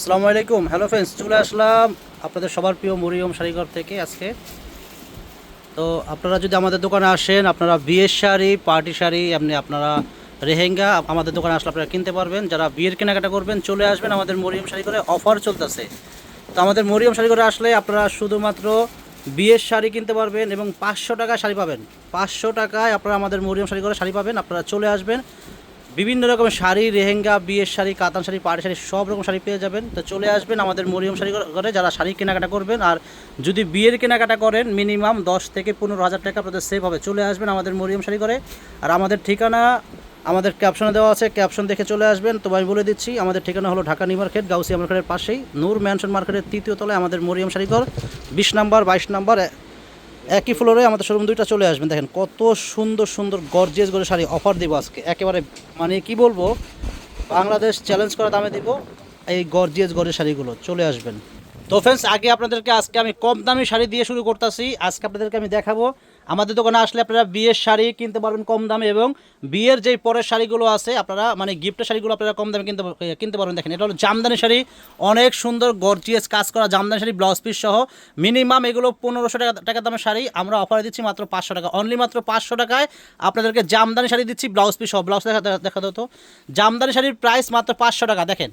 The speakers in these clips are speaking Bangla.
আসসালামু আলাইকুম। হ্যালো ফ্রেন্ডস চলে আসলাম আপনাদের সবার প্রিয় মরিয়ম শাড়িঘর থেকে আজকে। তো আপনারা যদি আমাদের দোকানে আসেন, আপনারা বিয়ের শাড়ি, পার্টি শাড়ি, এমনি আপনারা রেহেঙ্গা আমাদের দোকানে আসলে আপনারা কিনতে পারবেন। যারা বিয়ের কেনাকাটা করবেন, চলে আসবেন আমাদের মরিয়ম শাড়ি করে অফার চলতেছে। তো আমাদের মরিয়ম শাড়ি করে আসলে আপনারা শুধুমাত্র বিয়ের শাড়ি কিনতে পারবেন এবং পাঁচশো টাকায় শাড়ি পাবেন। পাঁচশো টাকায় আপনারা আমাদের মরিয়ম শাড়ি করে শাড়ি পাবেন, আপনারা চলে আসবেন। বিভিন্ন রকমের শাড়ি রেহেঙ্গা বিয়ের শাড়ি, কাতান শাড়ি, পাড়ি শাড়ি, সব রকম শাড়ি পেয়ে যাবেন। তো চলে আসবেন আমাদের মরিয়ম শাড়ি করে যারা শাড়ি কেনাকাটা করবেন। আর যদি বিয়ের কেনাকাটা করেন, মিনিমাম দশ থেকে পনেরো হাজার টাকা আপনাদের সেভ হবে। চলে আসবেন আমাদের মরিয়ম শাড়ি করে আর আমাদের ঠিকানা, আমাদের ক্যাপশনে দেওয়া আছে। ক্যাপশন দেখে চলে আসবেন। তো আমি বলে দিচ্ছি, আমাদের ঠিকানা হলো ঢাকা নিউ মার্কেট, গাউসিয়া মার্কেটের পাশেই। নূর ম্যানশন মার্কেটের তৃতীয় তলায় আমাদের মরিয়ম শাড়িঘর বিশ নাম্বার, বাইশ নাম্বার একই ফ্লোরে আমাদের শোরুম দুইটা চলে আসবেন দেখেন কত সুন্দর সুন্দর গর্জিয়াস করে শাড়ি অফার দিব আজকে। একেবারে মানে কি বলব, বাংলাদেশ চ্যালেঞ্জ করা দামে দিব এই গর্জিয়াস গরের শাড়িগুলো। চলে আসবেন। তো ফ্রেন্ডস আগে আপনাদেরকে আজকে আমি কম দামি শাড়ি দিয়ে শুরু করতেছি। আজকে আপনাদেরকে আমি দেখাবো আমাদের দোকানে আসলে আপনারা বিয়ের শাড়ি কিনতে পারবেন কম দামে এবং বিয়ের যেই পরের শাড়িগুলো আছে আপনারা মানে গিফটের শাড়িগুলো আপনারা কম দামে কিনতে কিনতে পারবেন দেখেন এটা হলো জামদানি শাড়ি অনেক সুন্দর গর্জিয়াস কাজ করা জামদানি শাড়ি ব্লাউজ পিস সহ মিনিমাম এগুলো পনেরোশো টাকা টাকা দামের শাড়ি আমরা অফারে দিচ্ছি মাত্র পাঁচশো টাকা অনলি মাত্র পাঁচশো টাকায় আপনাদেরকে জামদানি শাড়ি দিচ্ছি ব্লাউজ পিস সহ ব্লাউজ দেখা দেখা দিত জামদানি শাড়ির প্রাইস মাত্র পাঁচশো টাকা দেখেন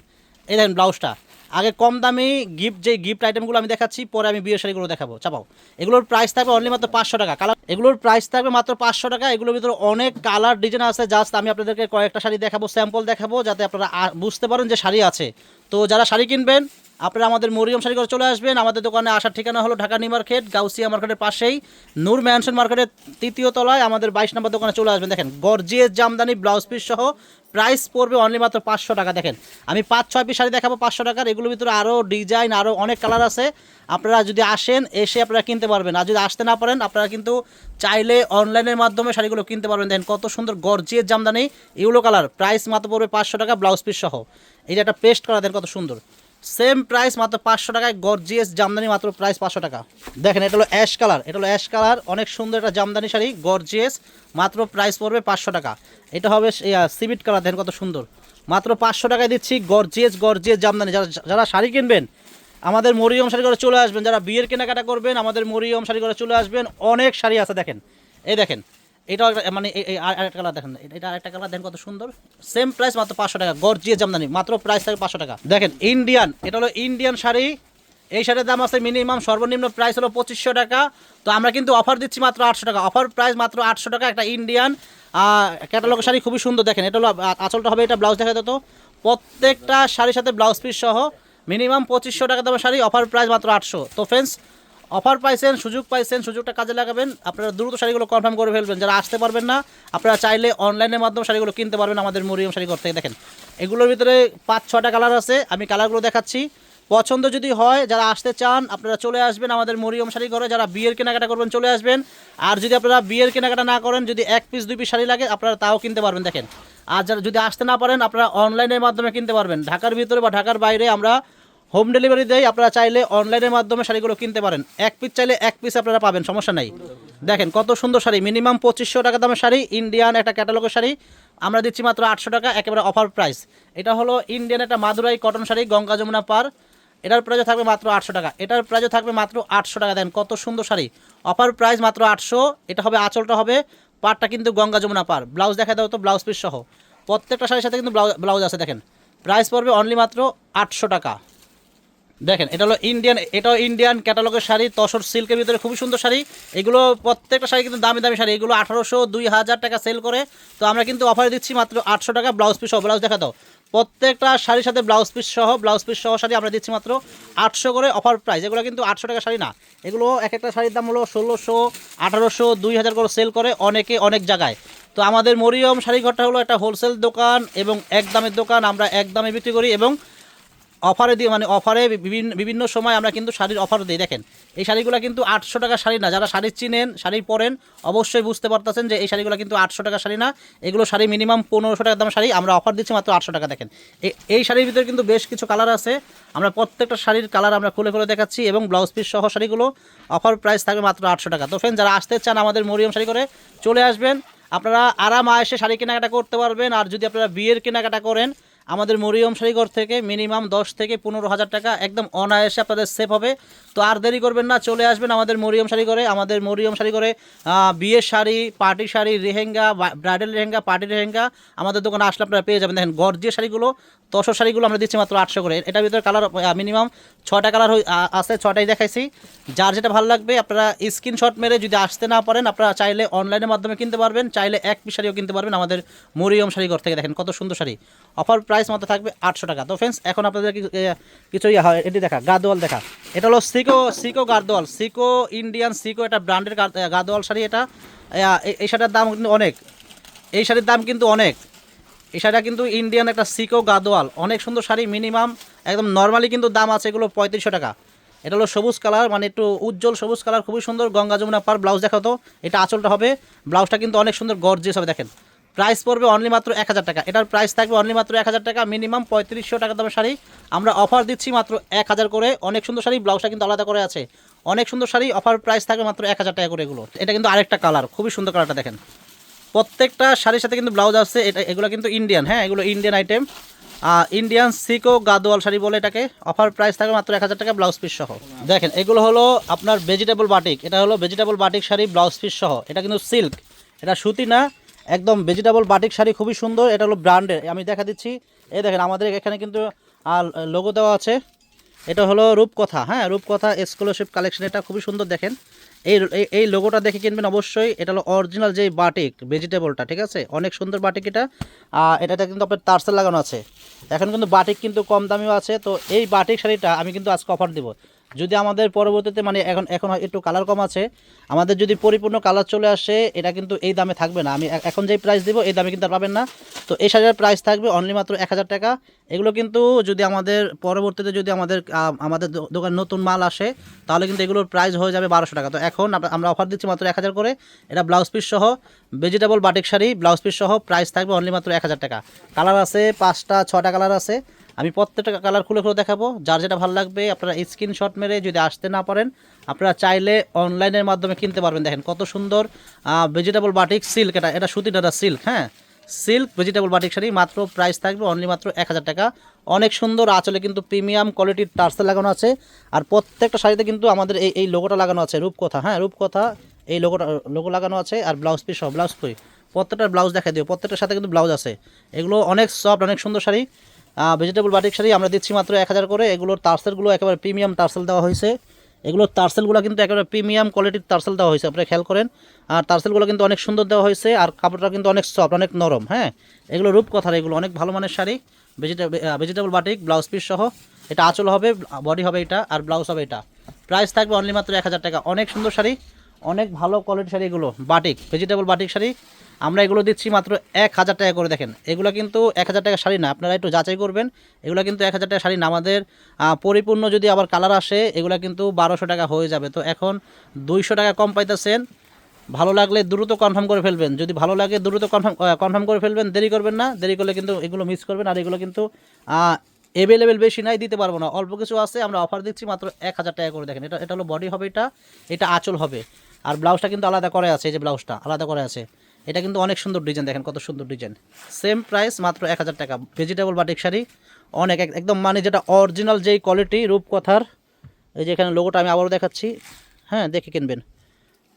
এই দেখেন ব্লাউজটা আগে কম দামি গিফট যে গিফট আইটেমগুলো আমি দেখাচ্ছি, পরে আমি বিয়ের শাড়িগুলো দেখাবো। চাপাও। এগুলোর প্রাইস থাকবে অনলি মাত্র পাঁচশো টাকা। কালার এগুলোর প্রাইস থাকবে মাত্র পাঁচশো টাকা। এগুলোর ভিতরে অনেক কালার ডিজাইন আছে। জাস্ট আমি আপনাদেরকে কয়েকটা শাড়ি দেখাবো স্যাম্পল দেখাবো, যাতে আপনারা বুঝতে পারেন যে শাড়ি আছে। তো যারা শাড়ি কিনবেন, আপনারা আমাদের মরিয়ম শাড়ি করে চলে আসবেন। আমাদের দোকানে আসার ঠিকানা হলো ঢাকা নিউ মার্কেট, গাউসিয়া মার্কেটের পাশেই। নূর ম্যানশন মার্কেটের তৃতীয় তলায় আমাদের বাইশ নম্বর দোকানে চলে আসবেন। দেখেন, গর্জিয়াস জামদানি ব্লাউজ পিস সহ প্রাইস পড়বে অনলি মাত্র পাঁচশো টাকা। দেখেন, আমি পাঁচ, ছয় পিস শাড়ি দেখাবো পাঁচশো টাকার, এগুলোর ভিতরে আরও ডিজাইন আরও অনেক কালার আছে। আপনারা যদি আসেন, এসে আপনারা কিনতে পারবেন। আর যদি আসতে না পারেন, আপনারা কিন্তু চাইলে অনলাইনের মাধ্যমে শাড়িগুলো কিনতে পারবেন। দেখেন, কত সুন্দর gorgeous Jamdani yellow colour price মাত্র পড়বে পাঁচশো টাকা ব্লাউজ পিস সহ। যে একটা পেস্ট করা দেন কত সুন্দর। সেম প্রাইস মাত্র পাঁচশো টাকায় গর্জিয়াস জামদানি মাত্র প্রাইস পাঁচশো টাকা। দেখেন, এটা হলো অ্যাশ কালার এটা হলো অ্যাশ কালার অনেক সুন্দর একটা জামদানি শাড়ি গর্জিয়াস মাত্র প্রাইস পড়বে পাঁচশো টাকা। এটা হবে সিমিট কালার দেখেন কত সুন্দর। মাত্র পাঁচশো টাকায় দিচ্ছি গর্জিয়াস গর্জিয়াস জামদানি। যারা যারা শাড়ি কিনবেন, আমাদের মরিয়ম শাড়ি করে চলে আসবেন। যারা বিয়ের কেনাকাটা করবেন, আমাদের মরিয়ম শাড়ি করে চলে আসবেন। অনেক শাড়ি আছে, দেখেন। এই দেখেন এটাও মানে আরেকটা কালার দেখেন। এটা আরেকটা কালার দেখেন কত সুন্দর। সেম প্রাইস মাত্র পাঁচশো টাকা। গর্জিয়াস জামদানি, মাত্র প্রাইস থাকে পাঁচশো টাকা। দেখেন ইন্ডিয়ান এটা হলো ইন্ডিয়ান শাড়ি। এই শাড়ির দাম আছে মিনিমাম সর্বনিম্ন প্রাইস হলো পঁচিশশো টাকা। তো আমরা কিন্তু অফার দিচ্ছি মাত্র আটশো টাকা। অফার প্রাইস মাত্র আটশো টাকা একটা ইন্ডিয়ান ক্যাটালগ শাড়ি খুবই সুন্দর। দেখেন, এটা হলো আঁচলটা হবে এটা ব্লাউজ দেখা যেত প্রত্যেকটা শাড়ির সাথে ব্লাউজ পিস সহ মিনিমাম পঁচিশশো টাকা দামের শাড়ি অফার প্রাইস মাত্র আটশো। তো ফ্রেন্ডস অফার পাইছেন, সুযোগ পাইছেন, সুযোগটা কাজে লাগাবেন, আপনারা দ্রুত শাড়িগুলো কনফার্ম করে ফেলবেন। যারা আসতে পারবেন না, আপনারা চাইলে অনলাইনের মাধ্যমে শাড়িগুলো কিনতে পারবেন আমাদের মরিয়ম শাড়ি ঘর থেকে। দেখেন, এগুলোর ভিতরে পাঁচ, ছটা কালার আছে, আমি কালারগুলো দেখাচ্ছি। পছন্দ যদি হয়, যারা আসতে চান, আপনারা চলে আসবেন আমাদের মরিয়ম শাড়ি ঘরে। যারা বিয়ের কেনাকাটা করবেন, চলে আসবেন। আর যদি আপনারা বিয়ের কেনাকাটা না করেন, যদি এক পিস দুই পিস শাড়ি লাগে, আপনারা তাও কিনতে পারবেন, দেখেন। আর যারা যদি আসতে না পারেন, আপনারা অনলাইনের মাধ্যমে কিনতে পারবেন। ঢাকার ভিতরে বা ঢাকার বাইরে আমরা হোম ডেলিভারি দেয়, আপনারা চাইলে অনলাইনের মাধ্যমে শাড়িগুলো কিনতে পারেন। এক পিস চাইলে এক পিস আপনারা পাবেন, সমস্যা নাই। দেখেন কত সুন্দর শাড়ি মিনিমাম পঁচিশশো টাকা দামের শাড়ি ইন্ডিয়ান একটা ক্যাটালগের শাড়ি। আমরা দিচ্ছি মাত্র আটশো টাকা, একেবারে অফার প্রাইস এটা হলো ইন্ডিয়ান একটা মাদুরাই কটন শাড়ি, গঙ্গা যমুনা পার। এটার প্রাইজও থাকবে মাত্র আটশো টাকা। এটার প্রাইজও থাকবে মাত্র আটশো টাকা। দেন কত সুন্দর শাড়ি। অফার প্রাইস মাত্র আটশো। এটা হবে, আঁচলটা হবে পারটা কিন্তু গঙ্গা যমুনা পার ব্লাউজ দেখা দাও তো ব্লাউজ পিস সহ। প্রত্যেকটা শাড়ির সাথে কিন্তু ব্লাউজ আছে, দেখেন। প্রাইস পড়বে অনলি মাত্র আটশো টাকা। দেখেন, এটা হলো ইন্ডিয়ান এটাও ইন্ডিয়ান ক্যাটালগের শাড়ি, তসর সিল্কের ভিতরে খুবই সুন্দর শাড়ি। এগুলো প্রত্যেকটা শাড়ি কিন্তু দামি দামি শাড়ি। এগুলো আঠারোশো দুই হাজার টাকা সেল করে। তো আমরা কিন্তু অফারে দিচ্ছি মাত্র আটশো টাকা ব্লাউজ পিস সহ। ব্লাউজ দেখা দাও। প্রত্যেকটা শাড়ির সাথে ব্লাউজ পিস সহ ব্লাউজ পিস সহ শাড়ি আমরা দিচ্ছি মাত্র আটশো করে অফার প্রাইস এগুলো কিন্তু আটশো টাকা শাড়ি না। এগুলো এক একটা শাড়ির দাম হলো ষোলোশো, আঠারোশো, দুই হাজার করে সেল করে অনেকে অনেক জায়গায়। তো আমাদের মরিয়ম শাড়ি ঘরটা হলো একটা হোলসেল দোকান এবং এক দামের দোকান। আমরা এক দামে বিক্রি করি এবং অফারে দিয়ে মানে অফারে বিভিন্ন বিভিন্ন সময় আমরা কিন্তু শাড়ির অফার দিই। দেখেন, এই শাড়িগুলো কিন্তু আটশো টাকা শাড়ি না। যারা শাড়ি চিনেন, শাড়ি পরেন, অবশ্যই বুঝতে পারতেছেন যে এই শাড়িগুলো কিন্তু আটশো টাকা শাড়ি না। এগুলো শাড়ি মিনিমাম পনেরোশো টাকা দাম শাড়ি। আমরা অফার দিচ্ছি মাত্র আটশো টাকা, দেখেন। এই শাড়ির ভিতরে কিন্তু বেশ কিছু কালার আছে। আমরা প্রত্যেকটা শাড়ির কালার আমরা খুলে খুলে দেখাচ্ছি এবং ব্লাউজ পিস সহ শাড়িগুলো অফার প্রাইস থাকবে মাত্র আটশো টাকা। তো ফ্রেন্ড যারা আসতে চান আমাদের মরিয়ম শাড়ি করে, চলে আসবেন। আপনারা আরাম আয়েসে শাড়ি কেনাকাটা করতে পারবেন। আর যদি আপনারা বিয়ের কেনাকাটা করেন আমাদের মরিয়ম শাড়িঘর থেকে মিনিমাম দশ থেকে পনেরো হাজার টাকা একদম অনায়াসে আপনাদের সেফ হবে। তো আর দেরি করবেন না, চলে আসবেন আমাদের মরিয়ম শাড়িঘরে। আমাদের মরিয়ম শাড়িঘরে বিয়ের sari, party sari lehenga bridal lehenga, party lehenga আমাদের দোকানে আসলে আপনারা পেয়ে যাবেন। দেখেন গর্জিয়া শাড়িগুলো তসর শাড়িগুলো আমরা দিচ্ছি মাত্র আটশো করে। এটার ভিতরে কালার মিনিমাম ছটা কালার আছে ছটাই দেখাইছি। যার যেটা ভালো লাগবে, আপনারা স্ক্রিনশট মেরে যদি আসতে না পারেন, আপনারা চাইলে অনলাইনের মাধ্যমে কিনতে পারবেন, চাইলে এক পিস শাড়িও কিনতে পারবেন আমাদের মরিয়ম শাড়িঘর থেকে দেখেন, কত সুন্দর শাড়ি। অফার প্রাইস মতো থাকবে আটশো টাকা। তো ফ্রেন্ডস এখন আপনাদের কিছু ইয়ে হয়, এটি দেখা, গাদোয়াল দেখা। এটা হলো সিকো সিকো গাদোয়াল, সিকো ইন্ডিয়ান সিকো এটা ব্র্যান্ডের গাদোয়াল শাড়ি এটা। এই শাড়ির দাম কিন্তু অনেক। এই শাড়ির দাম কিন্তু অনেক। এই শাড়িটা কিন্তু ইন্ডিয়ান একটা সিকো গাদোয়াল। অনেক সুন্দর শাড়ি মিনিমাম একদম নর্মালি কিন্তু দাম আছে এগুলো পঁয়ত্রিশশো টাকা। এটা হলো সবুজ কালার মানে একটু উজ্জ্বল সবুজ কালার, খুবই সুন্দর, গঙ্গা যমুনা পার ব্লাউজ দেখাও তো, এটা আঁচলটা হবে। ব্লাউজটা কিন্তু অনেক সুন্দর গর্জিয়াস হবে, দেখেন। প্রাইস পড়বে অনলি মাত্র এক হাজার টাকা। এটার প্রাইস থাকবে অনলি মাত্র এক হাজার টাকা মিনিমাম পঁয়ত্রিশশো টাকা দামের শাড়ি। আমরা অফার দিচ্ছি মাত্র এক হাজার করে। অনেক সুন্দর শাড়ি, ব্লাউজটা কিন্তু আলাদা করে আছে। অনেক সুন্দর শাড়ি অফার প্রাইস থাকবে মাত্র এক হাজার টাকা করে এগুলো। এটা কিন্তু আরেকটা কালার খুবই সুন্দর কালারটা দেখেন। প্রত্যেকটা শাড়ির সাথে কিন্তু ব্লাউজ আছে, এটা, এগুলো কিন্তু ইন্ডিয়ান হ্যাঁ এগুলো ইন্ডিয়ান আইটেম ইন্ডিয়ান সিকো গাদোয়াল শাড়ি বলে এটাকে অফার প্রাইস থাকবে মাত্র এক হাজার টাকা ব্লাউজ পিস সহ। দেখেন, এগুলো হলো আপনার ভেজিটেবল বাটিক এটা হলো vegetable batik sari blouse piece সহ। এটা কিন্তু সিল্ক এটা সুতি না, একদম ভেজিটেবল বাটিক শাড়ি খুবই সুন্দর, এটা হলো ব্র্যান্ডের আমি দেখা দিচ্ছি, এই দেখেন, আমাদের এখানে কিন্তু লোগো দেওয়া আছে। এটা হলো রূপকথা হ্যাঁ রূপকথা স্কলারশিপ কালেকশন এটা খুবই সুন্দর দেখেন। এই, এই- লোগোটা দেখে কিনবেন অবশ্যই। এটা হলো অরিজিনাল যে বাটিক ভেজিটেবলটা ঠিক আছে? অনেক সুন্দর বাটিক এটা। এটাতে কিন্তু আপনার তারসেল লাগানো আছে। এখন কিন্তু বাটিক কিন্তু কম দামিও আছে। তো এই বাটিক শাড়িটা আমি কিন্তু আজকে অফার দিব। যদি আমাদের পরবর্তীতে মানে এখন এখন একটু কালার কম আছে, আমাদের যদি পরিপূর্ণ কালার চলে আসে, এটা কিন্তু এই দামে থাকবে না। আমি এখন যেই প্রাইস দিব, এই দামে কিন্তু আর পাবেন না। তো এই শাড়ির প্রাইস থাকবে অনলি মাত্র এক হাজার টাকা। এগুলো কিন্তু যদি আমাদের পরবর্তীতে যদি আমাদের আমাদের দোকানে নতুন মাল আসে, তাহলে কিন্তু এগুলোর প্রাইস হয়ে যাবে বারোশো টাকা। তো এখন আমরা অফার দিচ্ছি মাত্র এক হাজার করে। এটা ব্লাউজ পিস সহ vegetable batik sari blouse piece সহ প্রাইস থাকবে অনলি মাত্র এক হাজার টাকা। কালার আছে, পাঁচটা, ছটা কালার আছে। আমি প্রত্যেকটা কালার খুলে খুলে দেখাবো। যার যেটা ভালো লাগবে, আপনারা স্ক্রিনশট মেরে যদি আসতে না পারেন, আপনারা চাইলে অনলাইনের মাধ্যমে কিনতে পারবেন। দেখেন কত সুন্দর ভেজিটেবল বাটিক সিল্ক এটা এটা সুতিটা সিল্ক হ্যাঁ? সিল্ক ভেজিটেবল বাটিক শাড়ি, মাত্র প্রাইস থাকবে অনলি মাত্র এক হাজার টাকা। অনেক সুন্দর, আঁচলে কিন্তু প্রিমিয়াম কোয়ালিটির টার্সেল লাগানো আছে। আর প্রত্যেকটা শাড়িতে কিন্তু আমাদের এই এই লোগোটা লাগানো আছে, রূপকথা হ্যাঁ? রূপকথা, এই লোগোটা লোগো লাগানো আছে, আর ব্লাউজ পিস সহ ব্লাউজ কই? প্রত্যেকটা ব্লাউজ দেখা দিও, প্রত্যেকটার সাথে কিন্তু ব্লাউজ আছে। এগুলো অনেক সফট অনেক সুন্দর শাড়ি। ভেজিটেবল বাটিক শাড়ি আমরা দিচ্ছি মাত্র এক হাজার করে। এগুলোর টার্সেলগুলো একেবারে প্রিমিয়াম টার্সেল দেওয়া হয়েছে। এগুলোর টার্সেলগুলো কিন্তু একেবারে প্রিমিয়াম কোয়ালিটির টার্সেল দেওয়া হয়েছে, আপনারা খেয়াল করেন। আর টার্সেলগুলো কিন্তু অনেক সুন্দর দেওয়া হয়েছে আর কাপড়টা কিন্তু অনেক সফট অনেক নরম হ্যাঁ? এগুলো রূপকথার এগুলো, অনেক ভালো মানের sari. Vegetable vegetable batik blouse piece সহ। এটা আঁচল হবে বডি হবে এটা আর ব্লাউজ হবে এটা। প্রাইস থাকবে অনলি মাত্র এক হাজার টাকা। অনেক সুন্দর শাড়ি। অনেক ভালো কোয়ালিটির শাড়ি এগুলো বাটিক ভেজিটেবল বাটিক শাড়ি। আমরা এগুলো দিচ্ছি মাত্র এক হাজার টাকা করে, দেখেন। এগুলো কিন্তু এক হাজার টাকা শাড়ি না, আপনারা একটু যাচাই করবেন। এগুলো কিন্তু এক হাজার টাকা শাড়ি না, আমাদের পরিপূর্ণ যদি আবার কালার আসে, এগুলো কিন্তু বারোশো টাকা হয়ে যাবে। তো এখন দুইশো টাকা কম পাইতেছেন, ভালো লাগলে দ্রুত কনফার্ম করে ফেলবেন। যদি ভালো লাগে, দ্রুত কনফার্ম কনফার্ম করে ফেলবেন, দেরি করবেন না। দেরি করলে কিন্তু এগুলো মিস করবেন, আর এগুলো কিন্তু অ্যাভেলেবেল বেশি নাই, দিতে পারব না। অল্প কিছু আছে, আমরা অফার দিচ্ছি মাত্র এক হাজার টাকা করে, দেখেন। এটা এটা হলো বডি হবে এটা এটা আঁচল হবে। আর ব্লাউজটা কিন্তু আলাদা করে আছে, এই যে ব্লাউজটা, আলাদা করে আছে। এটা কিন্তু অনেক সুন্দর ডিজাইন, দেখেন কত সুন্দর ডিজাইন। সেম প্রাইস মাত্র এক হাজার টাকা। ভেজিটেবল বাটিক শাড়ি অনেক, এক- একদম মানে যেটা অরিজিনাল যেই কোয়ালিটি রূপকথার, এই যে এখানে লোগোটা আমি আবারও দেখাচ্ছি। হ্যাঁ দেখে কিনবেন।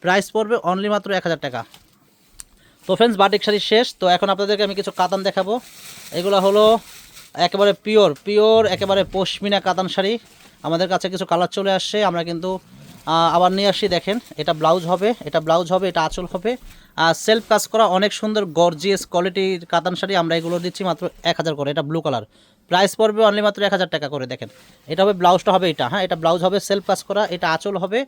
প্রাইস পড়বে অনলি মাত্র এক হাজার টাকা। তো ফ্রেন্ডস বাটিক শাড়ি শেষ। তো এখন আপনাদেরকে আমি কিছু কাতান দেখাবো। এগুলো হলো একেবারে পিওর পিওর একেবারে পশমিনা কাতান শাড়ি। আমাদের কাছে কিছু কালার চলে আসছে। আমরা কিন্তু আবার নিয়ে আসি, দেখেন, এটা ব্লাউজ হবে, এটা ব্লাউজ হবে, এটা আঁচল হবে। আর সেলফ কাজ করা অনেক সুন্দর গর্জিয়াস কোয়ালিটির কাতান শাড়ি আমরা এগুলো দিচ্ছি মাত্র এক হাজার করে, এটা ব্লু কালার প্রাইস পড়বে অনলি মাত্র এক হাজার টাকা করে, দেখেন। এটা হবে ব্লাউজটা হবে এটা হ্যাঁ এটা ব্লাউজ হবে সেলফ কাজ করা, এটা আঁচল হবে।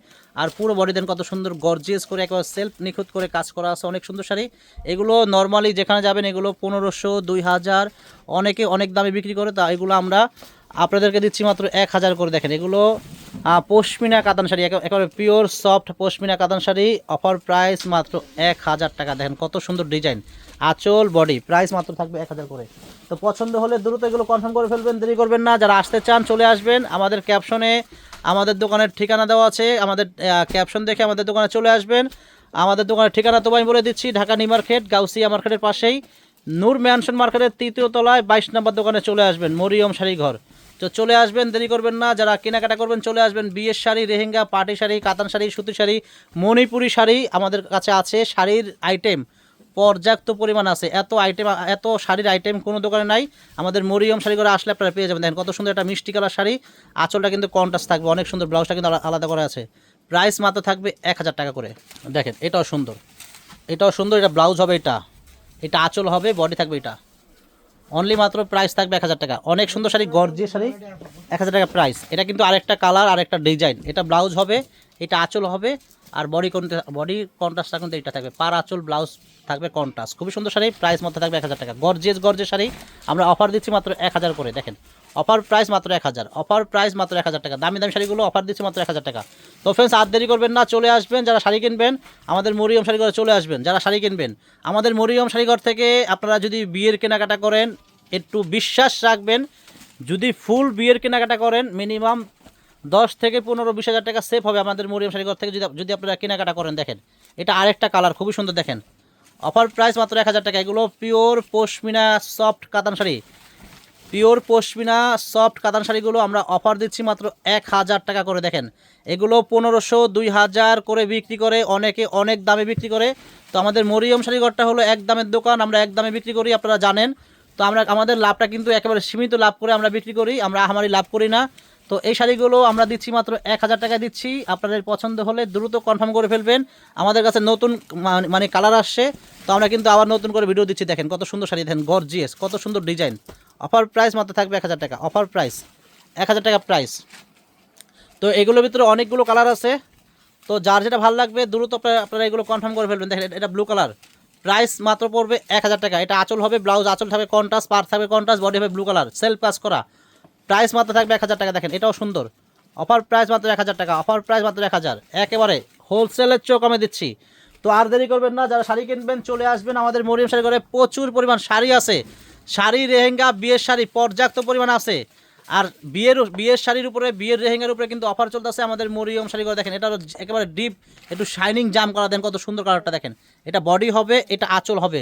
আর পুরো বডি দেন কত সুন্দর গর্জিয়াস করে একেবারে সেলফ নিখুঁত করে কাজ করা আছে, অনেক সুন্দর শাড়ি। এগুলো নর্মালি যেখানে যাবেন, এগুলো পনেরোশো, দুই হাজার, অনেকে অনেক দামে বিক্রি করে, তা এগুলো আমরা আপনাদেরকে দিচ্ছি মাত্র এক হাজার করে। দেখেন, এগুলো পশমিনা কাতান শাড়ি, একে- একেবারে পিওর সফট পশমিনা কাতান শাড়ি। অফার প্রাইস মাত্র এক হাজার টাকা। দেখেন, কত সুন্দর ডিজাইন আঁচল বডি প্রাইস মাত্র থাকবে এক হাজার করে। তো পছন্দ হলে দ্রুত এগুলো কনফার্ম করে ফেলবেন, দেরি করবেন না। যারা আসতে চান, চলে আসবেন। আমাদের ক্যাপশনে আমাদের দোকানের ঠিকানা দেওয়া আছে। আমাদের ক্যাপশন দেখে আমাদের দোকানে চলে আসবেন। আমাদের দোকানের ঠিকানা তো আমি বলে দিচ্ছি, ঢাকা নিউ মার্কেট, গাউসিয়া মার্কেটের পাশেই। নূর ম্যানশন মার্কেটের তৃতীয় তলায় বাইশ নম্বর দোকানে চলে আসবেন, মরিয়ম শাড়ি ঘর তো চলে আসবেন, দেরি করবেন না। যারা কেনাকাটা করবেন, চলে আসবেন। বিয়ের শাড়ি, রেহেঙ্গা পাটি শাড়ি, কাতান শাড়ি সুতি শাড়ি, মণিপুরি শাড়ি আমাদের কাছে আছে। শাড়ির আইটেম পর্যাপ্ত পরিমাণ আছে। এত আইটেম এত শাড়ির আইটেম কোনো দোকানে নাই। আমাদের মরিয়ম শাড়ি করে আসলে আপনারা পেয়ে যাবেন। দেখেন কত সুন্দর একটা মিষ্টি কালার শাড়ি। আঁচলটা কিন্তু কন্ট্রাস্ট থাকবে। অনেক সুন্দর ব্লাউজটা কিন্তু আলা- আলাদা করা আছে। প্রাইস মাত্র থাকবে এক হাজার টাকা করে। দেখেন, এটাও সুন্দর। এটাও সুন্দর, এটা ব্লাউজ হবে এটা। এটা আঁচল হবে বডি থাকবে এটা। অনলি মাত্র প্রাইস থাকবে এক হাজার টাকা। অনেক সুন্দর শাড়ি গর্জিয়ে শাড়ি, এক হাজার টাকা প্রাইস এটা কিন্তু আরেকটা কালার আর একটা ডিজাইন এটা ব্লাউজ হবে, এটা আঁচল হবে আর বডি বডি কন্ট্রাস্টটা কিন্তু এটা থাকবে। পার আঁচল ব্লাউজ থাকবে কন্ট্রাস্ট খুবই সুন্দর শাড়ি প্রাইস মাত্র থাকবে এক হাজার টাকা। গর্জিয়াস গর্জিয়াস শাড়ি, আমরা অফার দিচ্ছি মাত্র এক হাজার করে, দেখেন। অফার প্রাইস মাত্র এক হাজার। অফার প্রাইস মাত্র এক হাজার টাকা। দামি দামি শাড়িগুলো অফার দিচ্ছি মাত্র এক হাজার টাকা। তো ফ্রেন্ডস আর দেরি করবেন না, চলে আসবেন। যারা শাড়ি কিনবেন, আমাদের মরিয়ম শাড়িঘরে চলে আসবেন। যারা শাড়ি কিনবেন, আমাদের মরিয়ম শাড়িঘর থেকে আপনারা যদি বিয়ের কেনাকাটা করেন, একটু বিশ্বাস রাখবেন। যদি ফুল বিয়ের কেনাকাটা করেন মিনিমাম দশ থেকে পনেরো, বিশ হাজার টাকা সেভ হবে আমাদের মরিয়ম শাড়িঘর থেকে যদি যদি আপনারা কেনাকাটা করেন, দেখেন। এটা আরেকটা কালার খুবই সুন্দর, দেখেন। অফার প্রাইস মাত্র এক হাজার টাকা। এগুলো পিওর পশমিনা সফট কাতান শাড়ি। পিওর পশমিনা সফট কাতান শাড়িগুলো আমরা অফার দিচ্ছি মাত্র এক হাজার টাকা করে, দেখেন। এগুলো পনেরোশো, দুই হাজার করে বিক্রি করে, অনেকে অনেক দামে বিক্রি করে। তো আমাদের মরিয়ম শাড়িঘরটা হলো এক দামের দোকান, আমরা এক দামে বিক্রি করি, আপনারা জানেন। তো আমরা, আমাদের লাভটা কিন্তু একেবারে সীমিত লাভ করে আমরা বিক্রি করি, আমরা আহামারি লাভ করি না। তো এই শাড়িগুলো আমরা দিচ্ছি মাত্র এক হাজার টাকা দিচ্ছি। আপনাদের পছন্দ হলে দ্রুত কনফার্ম করে ফেলবেন। আমাদের কাছে নতুন মানে কালার আসছে। তো আমরা কিন্তু আবার নতুন করে ভিডিও দিচ্ছি। দেখেন কত সুন্দর শাড়ি, দেখেন গর্জিয়াস কত সুন্দর ডিজাইন অফার প্রাইস মাত্র থাকবে এক হাজার টাকা। অফার প্রাইস এক হাজার টাকা প্রাইস তো এগুলোর ভিতরে অনেকগুলো কালার আছে। তো যার যেটা ভালো লাগবে, দ্রুত আপনারা এগুলো কনফার্ম করে ফেলবেন। দেখেন, এটা ব্লু কালার প্রাইস মাত্র পড়বে এক হাজার টাকা। এটা আঁচল হবে ব্লাউজ আঁচল থাকবে কন্ট্রাস্ট পার থাকবে কন্ট্রাস্ট বডি হবে ব্লু কালার সেলফ কাজ করা। প্রাইস মাত্র থাকবে এক হাজার টাকা। দেখেন, এটাও সুন্দর। অফার প্রাইস মাত্র এক হাজার টাকা অফার প্রাইস মাত্র এক হাজার। একেবারে হোলসেলের চেয়েও কমে দিচ্ছি। তো আর দেরি করবেন না, যারা শাড়ি কিনবেন, চলে আসবেন আমাদের মরিয়ম শাড়ি ঘরে। প্রচুর পরিমাণ শাড়ি আছে। শাড়ি রেহেঙ্গা বিয়ের শাড়ি পর্যাপ্ত পরিমাণ আছে। আর বিয়ের বিয়ের শাড়ির উপরে, বিয়ের রেহেঙ্গার উপরে কিন্তু অফার চলতেছে আমাদের মরিয়ম শাড়ি করে দেখেন এটা একেবারে ডিপ একটু শাইনিং জাম করা। দেন কত সুন্দর কালারটা দেখেন। এটা বডি হবে, এটা আঁচল হবে।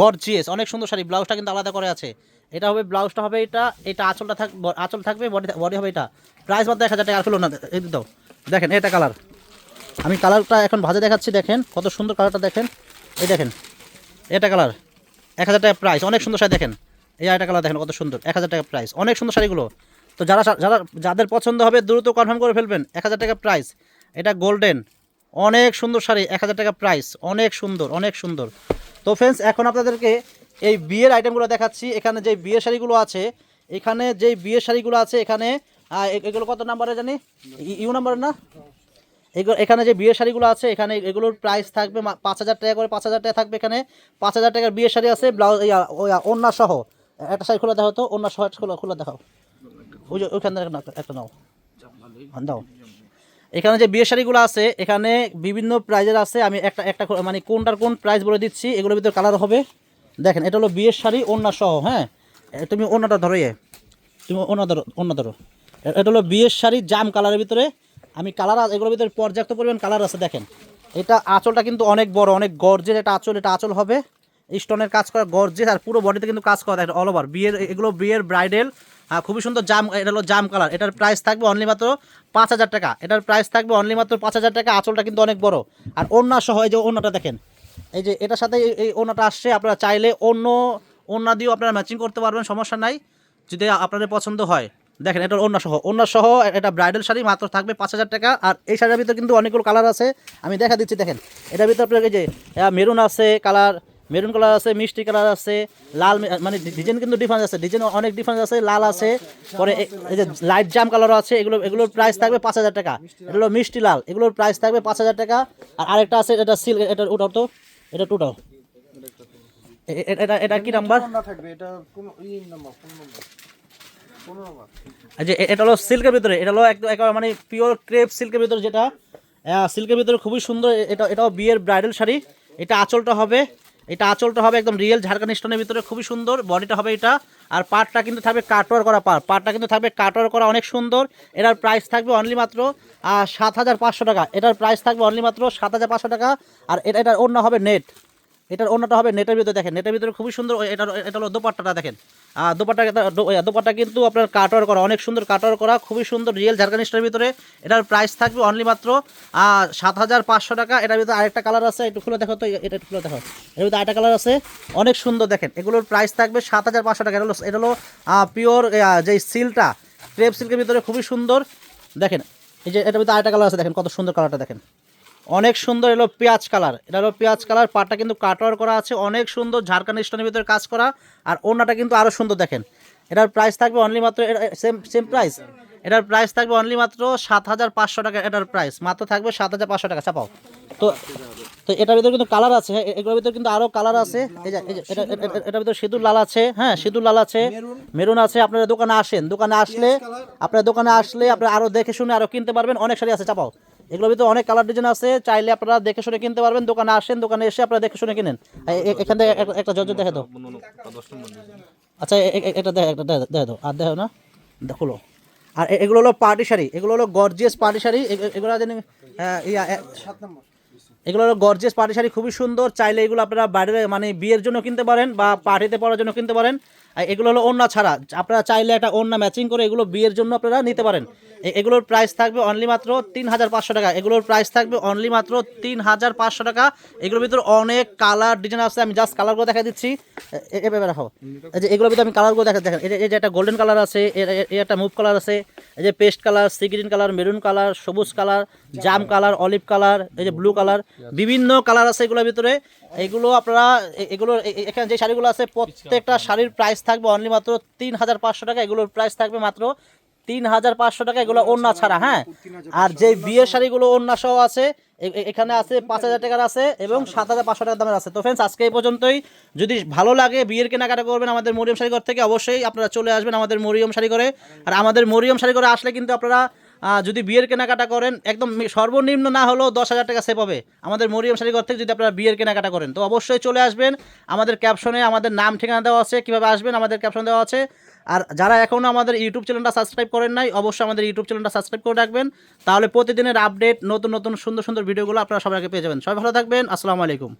গর্জিয়াস অনেক সুন্দর শাড়ি। ব্লাউজটা কিন্তু আলাদা করে আছে। এটা হবে ব্লাউজটা হবে এটা এটা আঁচলটা থাক আঁচল থাকবে বডি বডি হবে এটা। প্রাইস মাত্র এক হাজার টাকা খুলো না এই দাও। দেখেন, এটা কালার আমি কালারটা এখন ভাজে দেখাচ্ছি, দেখেন, কত সুন্দর কালারটা দেখেন। এই দেখেন, এটা কালার এক হাজার টাকা প্রাইস অনেক সুন্দর শাড়ি, দেখেন। এই আরেকটা কালার দেখেন, কত সুন্দর। এক হাজার টাকা প্রাইস অনেক সুন্দর শাড়িগুলো। তো যারা যারা যাদের পছন্দ হবে, দ্রুত কনফার্ম করে ফেলবেন, এক হাজার টাকা প্রাইস এটা গোল্ডেন অনেক সুন্দর শাড়ি এক হাজার টাকা প্রাইস অনেক সুন্দর অনেক সুন্দর। তো ফ্রেন্ডস এখন আপনাদেরকে এই বিয়ের আইটেমগুলো দেখাচ্ছি। এখানে যে বিয়ের শাড়িগুলো আছে এখানে যে বিয়ের শাড়িগুলো আছে এখানে এগুলো কত নাম্বারে জানি? ইউ নাম্বারে না? এগুলো এখানে যে বিয়ের শাড়িগুলো আছে এখানে এগুলোর প্রাইস থাকবে পাঁচ হাজার টাকা করে পাঁচ হাজার টাকা থাকবে এখানে। পাঁচ হাজার টাকার বিয়ের শাড়ি আছে ব্লাউজ ওন্না সহ। একটা শাড়ি খোলা দেখাও তো ওন্না সহ খোলা খোলা দেখাও। ওই যে ওইখানে নাও- একটা নাও। হ্যাঁ, দাও। এখানে যে বিয়ের শাড়িগুলো আছে, এখানে বিভিন্ন প্রাইজের আছে। আমি একটা একটা মানে কোনটার কোন প্রাইস বলে দিচ্ছি, এগুলোর ভিতরে কালার হবে। দেখেন, এটা হলো বিয়ের শাড়ি ওন্না সহ হ্যাঁ? তুমি ওন্নাটা ধরো ইয়ে। তুমি অন্য ধরো অন্য ধরো। এটা হলো বিয়ের শাড়ি, জাম কালারের ভিতরে। আমি কালার এগুলোর ভিতরে পর্যাপ্ত পরিমাণ কালার আছে, দেখেন। এটা আঁচলটা কিন্তু অনেক বড়, অনেক গর্জের এটা আঁচল এটা আঁচল হবে। স্টোনের কাজ করা গর্জেস আর পুরো বডিতে কিন্তু কাজ করা অল ওভার বিয়ের, এগুলো বিয়ের ব্রাইডাল খুবই সুন্দর জাম, এটা হলো জাম কালার এটার প্রাইস থাকবে অনলি মাত্র পাঁচ হাজার টাকা। এটার প্রাইস থাকবে অনলি মাত্র পাঁচ হাজার টাকা, আঁচলটা কিন্তু অনেক বড়। আর ওড়না সহ এই যে ওড়নাটা দেখেন, এই যে এটার সাথে এই- ওড়নাটা আসছে, আপনারা চাইলে অন্য ওড়না দিয়েও আপনারা ম্যাচিং করতে পারবেন, সমস্যা নাই। যদি আপনাদের পছন্দ হয়, দেখেন এটা অন্য সহ অন্য সহ এটা ব্রাইডাল শাড়ি মাত্র থাকবে পাঁচ হাজার টাকা। আর এই শাড়ির ভিতরে কিন্তু অনেকগুলো কালার আছে, আমি দেখা দিচ্ছি, দেখেন। এটার ভিতরে আপনার এই যে মেরুন আছে কালার মেরুন কালার আছে মিষ্টি কালার আছে লাল মানে ডিজাইন কিন্তু ডিফারেন্স আছে। ডিজাইন অনেক ডিফারেন্স আছে লাল আছে পরে এই যে লাইট জাম কালার আছে এগুলো এগুলোর প্রাইস থাকবে পাঁচ হাজার টাকা। এটা হলো মিষ্টি লাল এগুলোর প্রাইস থাকবে পাঁচ হাজার টাকা। আর আরেকটা আছে এটা সিল্ক এটা উঠাও তো এটা টুটাও এটা এটা কি নাম্বার থাকবে এটা কোন ই নাম্বার কোন নাম্বার কোন যে এটা হলো সিল্কের ভিতরে এটা হলো একদম মানে পিওর ক্রেপ সিল্কের ভিতরে যেটা। সিল্কের ভিতরে খুবই সুন্দর এটা এটাও বিয়ের ব্রাইডাল শাড়ি। এটা আঁচলটা হবে এটা আঁচলটা হবে একদম রিয়েল ঝাড়খান্ড স্টোনের ভিতরে, খুবই সুন্দর। বডিটা হবে এটা। আর পাটটা কিন্তু থাকবে কাটওয়ার করা পার পাটটা কিন্তু থাকবে কাটওয়ার করা অনেক সুন্দর। এটার প্রাইস থাকবে অনলি মাত্র সাত হাজার পাঁচশো টাকা। এটার প্রাইস থাকবে অনলি মাত্র সাত হাজার পাঁচশো টাকা। আর এটা, এটার অন্য হবে নেট এটার অন্যটা হবে নেটের ভিতরে, দেখেন, নেটের ভিতরে খুবই সুন্দর এটা এটা হলো দোপাট্টাটা, দেখেন। আর দোপাট্টা দোপাট্টা কিন্তু আপনার কাটওয়ার করা, অনেক সুন্দর কাটওয়ার করা, খুবই সুন্দর রিয়েল ঝাড়খানিস্টের ভিতরে। এটার প্রাইস থাকবে অনলি মাত্র সাত হাজার পাঁচশো টাকা। এটার ভিতরে আরেকটা কালার আছে, একটু খুলে দেখো তো এটা খুলে দেখো। এর ভিতরে আরেকটা কালার আছে, অনেক সুন্দর, দেখেন, এগুলোর প্রাইস থাকবে সাত হাজার পাঁচশো টাকা। এটা হলো এটা হলো পিওর যে সিলটা ক্রেপ সিল্কের ভিতরে খুবই সুন্দর। দেখেন, এই যে এটার ভিতরে আরেকটা কালার আছে, দেখেন, কত সুন্দর কালারটা দেখেন। অনেক সুন্দর এলো পেঁয়াজ কালার। এটা হলো পেঁয়াজ কালার পাটটা কিন্তু কাটওয়ার করা আছে অনেক সুন্দর ঝাড়খান্ড স্টোনের ভিতরে কাজ করা আর ওনাটা কিন্তু আরও সুন্দর দেখেন। এটার প্রাইস থাকবে অনলি মাত্র সেম সেম প্রাইস এটার প্রাইস থাকবে অনলি মাত্র সাত হাজার পাঁচশো টাকা এটার প্রাইস মাত্র থাকবে সাত হাজার পাঁচশো টাকা চাপাও। তো তো এটার ভিতরে কিন্তু কালার আছে হ্যাঁ, এগুলোর ভিতরে কিন্তু আরও কালার আছে। এই যে এটা এটা- এটা- এটার ভিতরে সিঁদুর লাল আছে হ্যাঁ সিঁদুর লাল আছে। মেরুন। আছে আপনারা দোকানে আসেন। দোকানে আসলে আপনার দোকানে আসলে আপনারা আরও দেখে শুনে আরও কিনতে পারবেন। অনেক শাড়ি আছে চাপাও। এগুলোর ভিতরে অনেক কালার ডিজাইন আছে চাইলে আপনারা দেখে শুনে কিনতে পারবেন। দোকানে আসেন দোকানে এসে আপনারা দেখে শুনে কিনেন। এখান থেকে একটা- জর্জর দেখে দাও। আচ্ছা এটা দেখে একটা দেখে- দাও। আর দেখো না দেখো আর এগুলো হলো পার্টি শাড়ি। এগুলো হলো গর্জিয়াস পার্টি শাড়ি। এগুলো জানি নম্বর। এগুলো হলো গর্জিয়াস পার্টি শাড়ি খুবই সুন্দর। চাইলে এগুলো আপনারা বাইরে মানে বিয়ের জন্য কিনতে পারেন বা পার্টিতে পরার জন্য কিনতে পারেন। আর এগুলো হলো ওড়না ছাড়া। আপনারা চাইলে একটা ওড়না ম্যাচিং করে এগুলো বিয়ের জন্য আপনারা নিতে পারেন। এগুলোর প্রাইস থাকবে অনলি মাত্র তিন হাজার পাঁচশো টাকা। এগুলোর প্রাইস থাকবে অনলি মাত্র তিন হাজার পাঁচশো টাকা। এগুলোর ভিতরে অনেক কালার ডিজাইন আছে, আমি জাস্ট কালারগুলো দেখা দিচ্ছি। এভাবে রাখো এই যে এগুলোর ভিতরে আমি কালারগুলো দেখা দেখেন। এই যে- একটা গোল্ডেন কালার আছে একটা মুভ কালার আছে, এই যে paste colour sea green colour maroon colour সবুজ কালার জাম কালার অলিভ কালার এই যে ব্লু কালার বিভিন্ন কালার আছে এগুলোর ভিতরে। এগুলো আপনারা এগুলো এখানে যে শাড়িগুলো আছে, প্রত্যেকটা শাড়ির প্রাইস থাকবে অনলি মাত্র তিন হাজার পাঁচশো টাকা। এগুলোর প্রাইস থাকবে মাত্র তিন হাজার পাঁচশো টাকা। এগুলো ওড়না ছাড়া হ্যাঁ? আর যে বিয়ের শাড়িগুলো ওড়না সহ আছে এখানে আছে পাঁচ হাজার টাকার আছে এবং সাত হাজার পাঁচশো টাকার দামের আছে। তো ফ্রেন্ডস আজকে এই পর্যন্তই। যদি ভালো লাগে বিয়ের কেনাকাটা করবেন আমাদের মরিয়ম শাড়িঘর থেকে, অবশ্যই আপনারা চলে আসবেন আমাদের মরিয়ম শাড়ি করে আর আমাদের মরিয়ম শাড়ি করে আসলে কিন্তু আপনারা যদি বিয়ের কেনাকাটা করেন, একদম সর্বনিম্ন না হলেও দশ হাজার টাকা সেভ হবে। আমাদের মরিয়ম শাড়িঘর থেকে যদি আপনারা বিয়ের কেনাকাটা করেন, তো অবশ্যই চলে আসবেন। আমাদের ক্যাপশনে আমাদের নাম, ঠিকানা দেওয়া আছে, কীভাবে আসবেন আমাদের ক্যাপশন দেওয়া আছে। আর যারা এখনও আমাদের ইউটিউব চ্যানেলটা সাবস্ক্রাইব করেন নাই, অবশ্যই আমাদের ইউটিউব চ্যানেলটা সাবস্ক্রাইব করে রাখবেন। তাহলে প্রতিদিনের আপডেট নতুন নতুন, সুন্দর সুন্দর ভিডিওগুলো আপনারা আগে পেয়ে যাবেন। সবাই ভালো থাকবেন, আসসালামু আলাইকুম।